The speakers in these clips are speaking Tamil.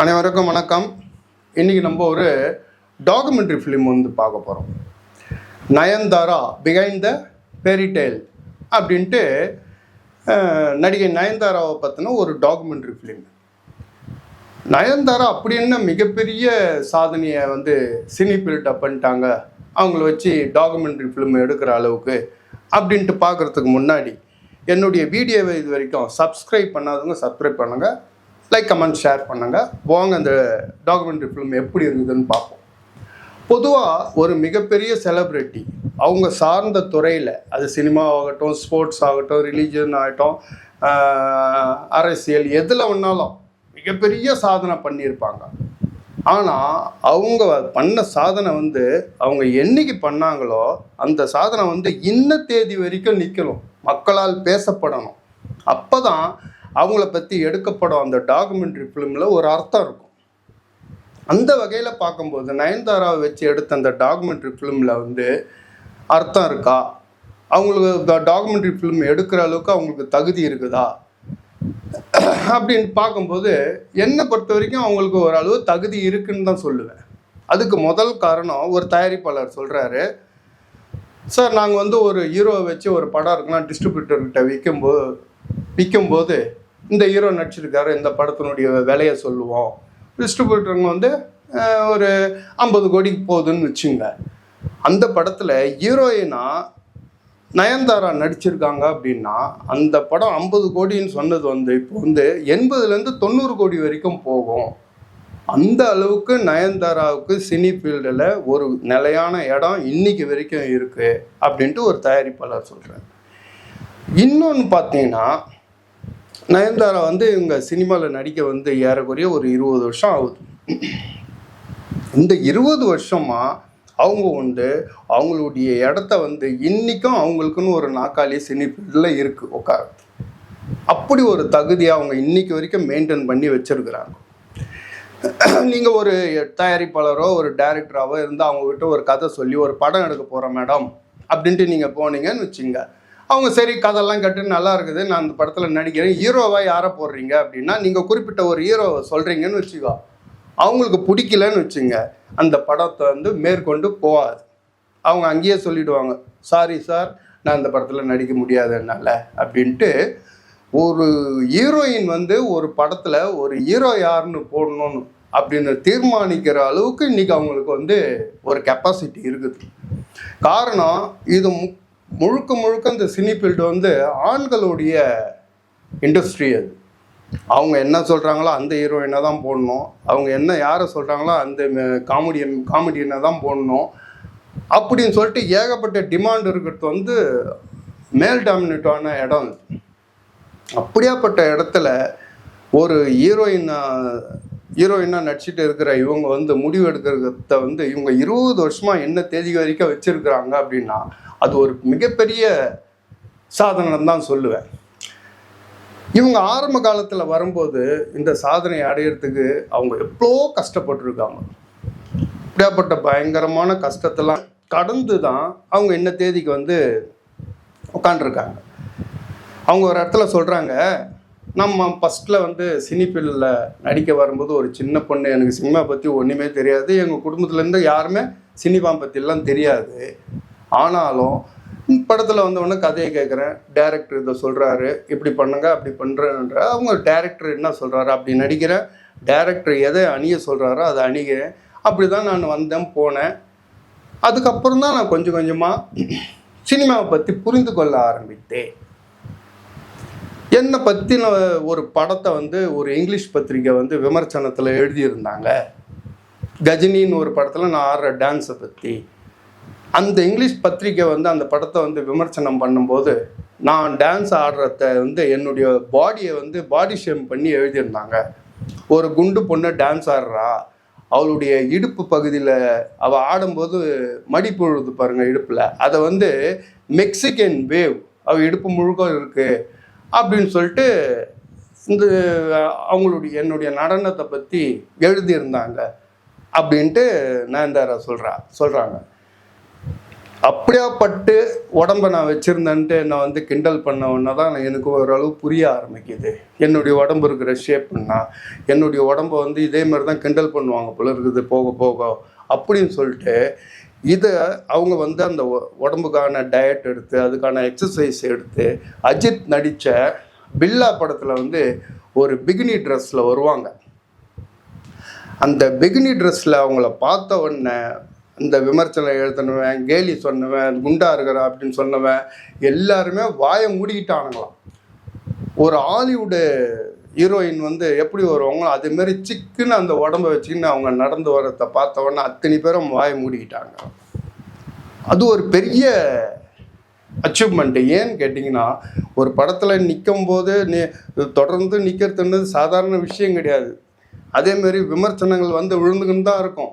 அனைவருக்கும் வணக்கம். இன்றைக்கி நம்ம ஒரு டாக்குமெண்ட்ரி ஃபிலிம் வந்து பார்க்க போகிறோம் நயன்தாரா பிஹைண்ட் த ஃபெரிடேல் அப்படின்ட்டு நடிகை நயன்தாராவை பற்றின ஒரு டாக்குமெண்ட்ரி ஃபிலிம் நயன்தாரா அப்படி என்ன மிகப்பெரிய சாதனையை வந்து சினி பில்டப் பண்ணிட்டாங்க? அவங்கள வச்சு டாக்குமெண்ட்ரி ஃபிலிம் எடுக்கிற அளவுக்கு அப்படின்ட்டு பார்க்குறதுக்கு முன்னாடி என்னுடைய வீடியோவை இது வரைக்கும் சப்ஸ்கிரைப் பண்ணாதவங்க சப்ஸ்கிரைப் பண்ணுங்கள் லைக் கமெண்ட் ஷேர் பண்ணுங்கள் வாங்க அந்த டாக்குமெண்ட்ரி ஃபிலிம் எப்படி இருக்குதுன்னு பார்ப்போம். பொதுவாக ஒரு மிகப்பெரிய செலிப்ரிட்டி அவங்க சார்ந்த துறையில் அது சினிமா ஆகட்டும் ஸ்போர்ட்ஸ் ஆகட்டும் ரிலீஜன் ஆகட்டும் அரசியல் எதில் வேணாலும் மிகப்பெரிய சாதனை பண்ணியிருப்பாங்க. ஆனால் அவங்க பண்ண சாதனை வந்து அவங்க என்னைக்கு பண்ணாங்களோ அந்த சாதனை வந்து இன்ன தேதி வரைக்கும் நிற்கணும் மக்களால் பேசப்படணும். அப்போ தான் அவங்கள பற்றி எடுக்கப்படும் அந்த டாக்குமெண்ட்ரி ஃபிலிமில் ஒரு அர்த்தம் இருக்கும். அந்த வகையில் பார்க்கும்போது நயன்தாராவை வச்சு எடுத்த அந்த டாக்குமெண்ட்ரி ஃபிலிமில் வந்து அர்த்தம் இருக்கா? அவங்களுக்கு டாக்குமெண்ட்ரி ஃபிலிம் எடுக்கிற அளவுக்கு அவங்களுக்கு தகுதி இருக்குதா? அப்படின்னு பார்க்கும்போது என்னை பொறுத்த வரைக்கும் அவங்களுக்கு ஓரளவு தகுதி இருக்குன்னு தான் சொல்லுவேன். அதுக்கு முதல் காரணம் ஒரு தயாரிப்பாளர் சொல்கிறாரு சார் நாங்கள் வந்து ஒரு ஹீரோவை வச்சு ஒரு படம் இருக்கலாம் டிஸ்ட்ரிபியூட்டர்கிட்ட விற்கும்போது விற்கும்போது இந்த ஹீரோ நடிச்சிருக்காரு இந்த படத்தினுடைய விலையை சொல்லுவோம். டிஸ்ட்ரிபியூட்டருங்க வந்து ஒரு ஐம்பது கோடிக்கு போகுதுன்னு வச்சுங்க. அந்த படத்தில் ஹீரோயினா நயன்தாரா நடிச்சிருக்காங்க அப்படின்னா அந்த படம் ஐம்பது கோடின்னு சொன்னது வந்து இப்போ வந்து எண்பதுலேருந்து தொண்ணூறு கோடி வரைக்கும் போகும். அந்த அளவுக்கு நயன்தாராவுக்கு சினி ஃபீல்டில் ஒரு நிலையான இடம் இன்னைக்கு வரைக்கும் இருக்குது அப்படின்ட்டு ஒரு தயாரிப்பாளர் சொல்கிறேன் இன்னொன்று பார்த்தீங்கன்னா நயன்தாரா வந்து இவங்க சினிமாவில் நடிக்க வந்து ஏறக்குறைய ஒரு இருபது வருஷம் ஆகுது. இந்த இருபது வருஷமா அவங்க வந்து அவங்களுடைய இடத்த வந்து இன்னைக்கும் அவங்களுக்குன்னு ஒரு நாக்காளி சினி இருக்குது உட்கார அப்படி ஒரு தகுதியை அவங்க இன்னைக்கு வரைக்கும் மெயின்டைன் பண்ணி வச்சிருக்கிறாங்க. நீங்கள் ஒரு தயாரிப்பாளரோ ஒரு டைரக்டராகவோ இருந்து அவங்கக்கிட்ட ஒரு கதை சொல்லி ஒரு படம் எடுக்க போகிறோம் மேடம் அப்படின்ட்டு நீங்கள் போனீங்கன்னு வச்சுங்க அவங்க சரி கதையெல்லாம் கட்டு நல்லா இருக்குது. நான் அந்த படத்தில் நடிக்கிறேன். ஹீரோவாக யாரை போடுறீங்க அப்படின்னா நீங்கள் குறிப்பிட்ட ஒரு ஹீரோவை சொல்கிறீங்கன்னு வச்சுக்கோ. அவங்களுக்கு பிடிக்கலன்னு வச்சுங்க. அந்த படத்தை வந்து மேற்கொண்டு போகாது. அவங்க அங்கேயே சொல்லிடுவாங்க சாரி சார் நான் இந்த படத்தில் நடிக்க முடியாது என்னால் அப்படின்ட்டு ஒரு ஹீரோயின் வந்து ஒரு படத்தில் ஒரு ஹீரோ யாருன்னு போடணும்னு அப்படின்னு தீர்மானிக்கிற அளவுக்கு இன்றைக்கி அவங்களுக்கு வந்து ஒரு கெப்பாசிட்டி இருக்குது. காரணம் இது முக் முழுக்க முழுக்க இந்த சினி ஃபீல்டு வந்து ஆண்களுடைய இண்டஸ்ட்ரி அது. அவங்க என்ன சொல்கிறாங்களோ அந்த ஹீரோயினை தான் போடணும். அவங்க என்ன யாரை சொல்கிறாங்களோ அந்த காமெடியன் காமெடியனை தான் போடணும். அப்படின்னு சொல்லிட்டு ஏகப்பட்ட டிமாண்ட் இருக்கிறது வந்து மேல் டாமினேட்டான இடம் அப்படியாப்பட்ட இடத்துல ஒரு ஹீரோயின் ஹீரோயினாக நடிச்சிட்டு இருக்கிற இவங்க வந்து முடிவு எடுக்கிறத வந்து இவங்க இருபது வருஷமாக என்ன தேதி வரைக்கும் வச்சுருக்குறாங்க அப்படின்னா அது ஒரு மிகப்பெரிய சாதனை தான் சொல்லுவேன். இவங்க ஆரம்ப காலத்தில் வரும்போது இந்த சாதனையை அடையிறதுக்கு அவங்க எவ்வளோ கஷ்டப்பட்டிருக்காங்க. இப்படியாப்பட்ட பயங்கரமான கஷ்டத்தெல்லாம் கடந்து தான் அவங்க என்ன தேதிக்கு வந்து உட்காண்டிருக்காங்க அவங்க ஒரு இடத்துல சொல்கிறாங்க நம்ம ஃபஸ்ட்டில் வந்து சினி நடிக்க வரும்போது ஒரு சின்ன பொண்ணு எனக்கு சினிமா பற்றி ஒன்றுமே தெரியாது. எங்கள் குடும்பத்துலேருந்து யாருமே சினிமா பற்றிலாம் தெரியாது. ஆனாலும் படத்தில் வந்தவொடனே கதையை கேட்குறேன் டேரக்டர் இதை சொல்கிறாரு இப்படி பண்ணுங்க அப்படி பண்ணுறேன்ற அவங்க டேரக்டர் என்ன சொல்கிறாரு அப்படி நடிக்கிறேன். டேரக்டர் எதை அணிய சொல்கிறாரோ அதை அணிகிறேன். அப்படி தான் நான் வந்தேன் போனேன். அதுக்கப்புறம் தான் நான் கொஞ்சம் கொஞ்சமாக சினிமாவை பற்றி புரிந்து கொள்ள ஆரம்பித்தேன். என்னை பற்றின ஒரு படத்தை வந்து ஒரு இங்கிலீஷ் பத்திரிக்கை வந்து விமர்சனத்தில் எழுதியிருந்தாங்க. கஜினின்னு ஒரு படத்தில் நான் ஆடுற டான்ஸை பற்றி அந்த இங்கிலீஷ் பத்திரிக்கை வந்து அந்த படத்தை வந்து விமர்சனம் பண்ணும்போது நான் டான்ஸ் ஆடுறத வந்து என்னுடைய பாடியை வந்து பாடி ஷேம் பண்ணி எழுதியிருந்தாங்க. ஒரு குண்டு பொண்ணு டான்ஸ் ஆடுறா. அவளுடைய இடுப்பு பகுதியில் அவள் ஆடும்போது மடிப்புழுது பாருங்கள் இடுப்பில். அதை வந்து மெக்சிகன் வேவ் அவள் இடுப்பு முழுக்க இருக்குது அப்படின்னு சொல்லிட்டு இந்த அவங்களுடைய என்னுடைய நடனத்தை பற்றி எழுதியிருந்தாங்க. அப்படின்ட்டு நயன்தாரா சொல்கிறா சொல்கிறாங்க அப்படியாப்பட்டு உடம்ப நான் வச்சுருந்தேன்ட்டு என்னை வந்து கிண்டல் பண்ண உடனே தான் எனக்கு ஓரளவு புரிய ஆரம்பிக்குது. என்னுடைய உடம்பு இருக்கிற ஷேப்புன்னா என்னுடைய உடம்ப வந்து இதே மாதிரி தான் கிண்டல் பண்ணுவாங்க போல இருக்குது போக போக அப்படின்னு சொல்லிட்டு இதை அவங்க வந்து அந்த உடம்புக்கான டயட் எடுத்து அதுக்கான எக்ஸசைஸ் எடுத்து அஜித் நடித்த பில்லா படத்தில் வந்து ஒரு பிகினி ட்ரெஸ்ஸில் வருவாங்க. அந்த பிகினி ட்ரெஸ்ஸில் அவங்கள பார்த்த உடனே இந்த விமர்சனம் எழுத்துனவன் கேலி சொன்னவன் குண்டா இருக்கிற அப்படின்னு சொன்னவன் எல்லாருமே வாயை மூடிக்கிட்டானுங்களாம். ஒரு ஹாலிவுட்டு ஹீரோயின் வந்து எப்படி வருவாங்களோ அதுமாரி சிக்குன்னு அந்த உடம்ப வச்சுக்கின்னு அவங்க நடந்து வர்றத பார்த்த உடனே அத்தனை பேரும் வாயை மூடிக்கிட்டாங்க. அது ஒரு பெரிய அச்சீவ்மெண்ட்டு ஏன்னு கேட்டிங்கன்னா ஒரு படத்தில் நிற்கும் போது நீ தொடர்ந்து நிற்கிறதுன்றது சாதாரண விஷயம் கிடையாது. அதேமாரி விமர்சனங்கள் வந்து விழுந்துக்கின்னு தான் இருக்கும்.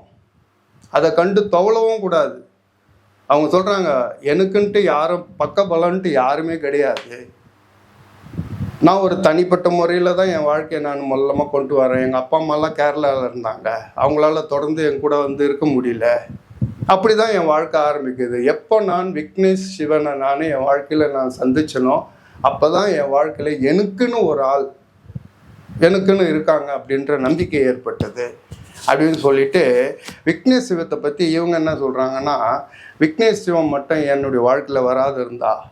அதை கண்டு தவளவும் கூடாது. அவங்க சொல்கிறாங்க எனக்குன்ட்டு யாரும் பக்க பலன்ட்டு யாருமே கிடையாது. நான் ஒரு தனிப்பட்ட முறையில் தான் என் வாழ்க்கையை நான் மொல்லமாக கொண்டு வரேன். எங்கள் அப்பா அம்மாலாம் கேரளாவில் இருந்தாங்க. அவங்களால தொடர்ந்து என் கூட வந்து இருக்க முடியல. அப்படி தான் என் வாழ்க்கை ஆரம்பிக்குது. எப்போ நான் விக்னேஷ் சிவனை நான் என் வாழ்க்கையில் நான் சந்திச்சனோ அப்போ தான் என் வாழ்க்கையில் எனக்குன்னு ஒரு ஆள் எனக்குன்னு இருக்காங்க அப்படின்ற நம்பிக்கை ஏற்பட்டது. அப்படின்னு சொல்லிட்டு விக்னேஷ் சிவத்தை பற்றி இவங்க என்ன சொல்கிறாங்கன்னா விக்னேஷ் சிவம் மட்டும் என்னுடைய வாழ்க்கையில் வராது இருந்தா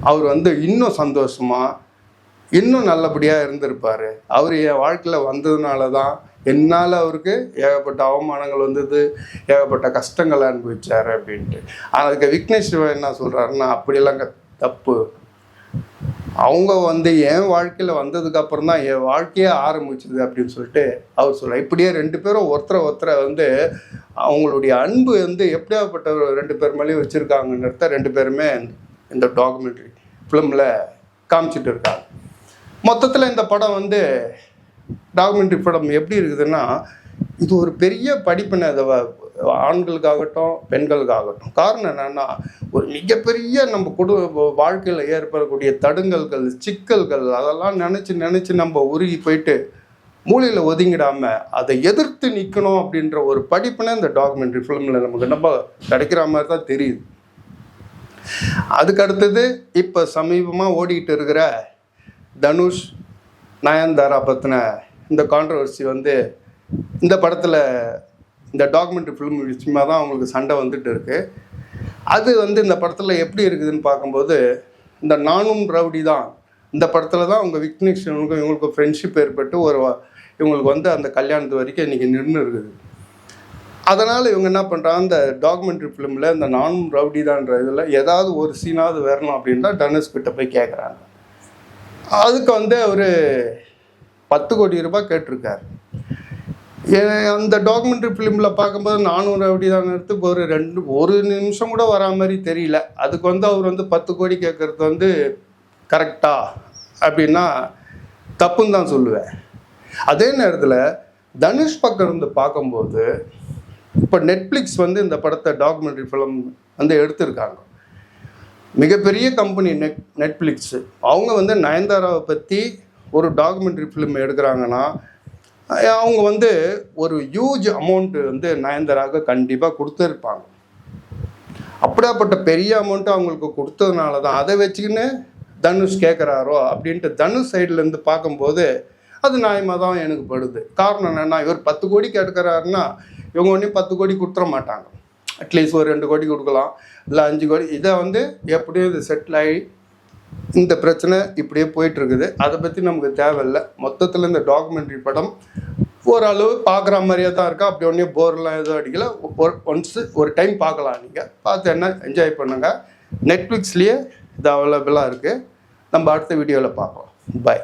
அவர் வந்து இன்னும் சந்தோஷமாக இன்னும் நல்லபடியாக இருந்திருப்பார். அவர் என் வாழ்க்கையில் வந்ததுனால தான் என்னால் அவருக்கு ஏகப்பட்ட அவமானங்கள் வந்தது ஏகப்பட்ட கஷ்டங்களை அனுபவிச்சார் அப்படின்ட்டு. அதுக்கு விக்னேஷ் சிவன் என்ன சொல்கிறாருன்னா அப்படியெல்லாம் க- தப்பு. அவங்க வந்து என் வாழ்க்கையில் வந்ததுக்கு அப்புறம் தான் என் வாழ்க்கையே ஆரம்பிச்சது அப்படின்னு சொல்லிட்டு அவர் சொல்ல இப்படியே ரெண்டு பேரும் ஒருத்தரை ஒருத்தரை வந்து அவங்களுடைய அன்பு வந்து எப்படியாப்பட்ட ரெண்டு பேர் மேலேயும் வச்சுருக்காங்கன்றத ரெண்டு பேருமே இந்த டாக்குமெண்ட்ரி ஃபிலிமில் காமிச்சிட்டு இருக்காங்க. மொத்தத்தில் இந்த படம் வந்து டாக்குமெண்ட்ரி படம் எப்படி இருக்குதுன்னா இது ஒரு பெரிய படிப்பினை அதை ஆண்களுக்காகட்டும் பெண்களுக்காகட்டும். காரணம் என்னென்னா ஒரு மிகப்பெரிய நம்ம குடும்ப வாழ்க்கையில் ஏற்படக்கூடிய தடுங்கல்கள் சிக்கல்கள் அதெல்லாம் நினச்சி நினச்சி நம்ம உருகி போயிட்டு மூலையில் ஒதுங்கிடாமல் அதை எதிர்த்து நிற்கணும் அப்படின்ற ஒரு படிப்பினை இந்த டாக்குமெண்ட்ரி ஃபிலிமில் நமக்கு நம்ம கிடைக்கிற மாதிரி தான் தெரியுது. அதுக்கு அடுத்தது இப்போ சமீபமாக ஓடிக்கிட்டு இருக்கிற தனுஷ் நயன்தாரா பற்றின இந்த கான்ட்ரவர்சி வந்து இந்த படத்தில் இந்த டாக்குமெண்ட்ரி ஃபிலிம் விஷயமாக தான் அவங்களுக்கு சண்டை வந்துட்டு இருக்கு. அது வந்து இந்த படத்தில் எப்படி இருக்குதுன்னு பார்க்கும்போது இந்த நானும் ரவுடி தான். இந்த படத்தில் தான் அவங்க விக்னேஷ் இவங்களுக்கும் இவங்களுக்கு ஃப்ரெண்ட்ஷிப் ஏற்பட்டு ஒரு இவங்களுக்கு வந்து அந்த கல்யாணத்து வரைக்கும் இன்றைக்கி நின்று இருக்குது. அதனால் இவங்க என்ன பண்ணுறாங்க அந்த டாக்குமெண்ட்ரி ஃபிலிமில் இந்த நானும் ரவுடி தான்ற இதில் ஏதாவது ஒரு சீனாவது வரணும் அப்படின்னா டனஸ் கிட்ட போய் கேட்குறாங்க அதுக்கு வந்து அவர் பத்து கோடி ரூபாய் கேட்டிருக்காரு. அந்த டாக்குமெண்ட்ரி ஃபிலிமில் பார்க்கும்போது நானூறு அப்படி தான் எடுத்து ஒரு ரெண்டு ஒரு நிமிஷம் கூட வரா மாதிரி தெரியல. அதுக்கு வந்து அவர் வந்து பத்து கோடி கேட்குறது வந்து கரெக்டா அப்படின்னா தப்புன்னு தான் சொல்லுவேன். அதே நேரத்தில் தனுஷ் பக்கம் இருந்து பார்க்கும்போது இப்போ நெட்ஃப்ளிக்ஸ் வந்து இந்த படத்தை டாக்குமெண்ட்ரி ஃபிலிம் வந்து எடுத்திருக்காங்க. மிகப்பெரிய கம்பெனி நெட் நெட்ஃப்ளிக்ஸு அவங்க வந்து நயன்தாராவை பற்றி ஒரு டாக்குமெண்ட்ரி ஃபிலிம் எடுக்கிறாங்கன்னா அவங்க வந்து ஒரு ஹியூஜ் அமௌண்ட்டு வந்து நயன்தாராவுக்கு கண்டிப்பாக கொடுத்துருப்பாங்க. அப்படியாப்பட்ட பெரிய அமௌண்ட்டு அவங்களுக்கு கொடுத்ததுனால தான் அதை வச்சுக்கின்னு தனுஷ் கேட்குறாரோ அப்படின்ட்டு தனுஷ் சைட்லேருந்து பார்க்கும்போது அது நியாயமாக தான் எனக்கு படுது. காரணம் என்னென்னா இவர் பத்து கோடி கேட்குறாருன்னா இவங்க ஒன்றையும் பத்து கோடி கொடுத்துட மாட்டாங்க. அட்லீஸ்ட் ஒரு ரெண்டு கோடி கொடுக்கலாம். இல்லை அஞ்சு கோடி. இதை வந்து எப்படியும் இது செட்டில் ஆகி இந்த பிரச்சனை இப்படியே போயிட்டு இருக்குது அதை பற்றி நமக்கு தேவையில்லை. மொத்தத்தில் இந்த டாக்குமெண்ட்ரி படம் ஓரளவு பார்க்குற மாதிரியே தான் இருக்கா? அப்படி ஒன்றே போர்லாம் எதுவும் அடிக்கல. ஒரு ஒன்ஸ் ஒரு டைம் பார்க்கலாம் நீங்கள் பார்த்து என்ன என்ஜாய் பண்ணுங்கள் நெட்ஃப்ளிக்ஸ்லேயே இது அவைலபிளாக இருக்குது நம்ம அடுத்த வீடியோவில் பார்க்கலாம் பாய்